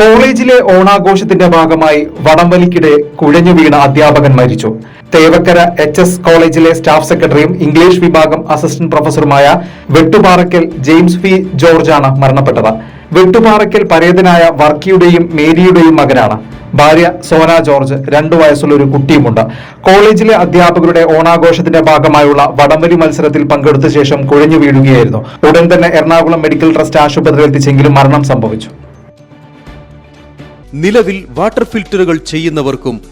കോളേജിലെ ഓണാഘോഷത്തിന്റെ ഭാഗമായി വടംവലിക്കിടെ കുഴഞ്ഞു വീണ അധ്യാപകൻ മരിച്ചു. തേവക്കര എച്ച് എസ് കോളേജിലെ സ്റ്റാഫ് സെക്രട്ടറിയും ഇംഗ്ലീഷ് വിഭാഗം അസിസ്റ്റന്റ് പ്രൊഫസറുമായ വെട്ടുപാറയ്ക്കൽ ജെയിംസ് വി ജോർജാണ് മരണപ്പെട്ടത്. വെട്ടുപാറയ്ക്കൽ പരേതനായ വർക്കിയുടെയും മേരിയുടെയും മകനാണ്. ഭാര്യ സോന ജോർജ് രണ്ടു വയസ്സുള്ള ഒരു കുട്ടിയുമുണ്ട്. കോളേജിലെ അധ്യാപകരുടെ ഓണാഘോഷത്തിന്റെ ഭാഗമായുള്ള വടംവലി മത്സരത്തിൽ പങ്കെടുത്ത ശേഷം കുഴഞ്ഞു വീഴുകയായിരുന്നു. ഉടൻ തന്നെ എറണാകുളം മെഡിക്കൽ ട്രസ്റ്റ് ആശുപത്രിയിൽ എത്തിച്ചെങ്കിലും മരണം സംഭവിച്ചു. നിലവിൽ വാട്ടർ ഫിൽറ്ററുകൾ ചെയ്യുന്നവർക്കും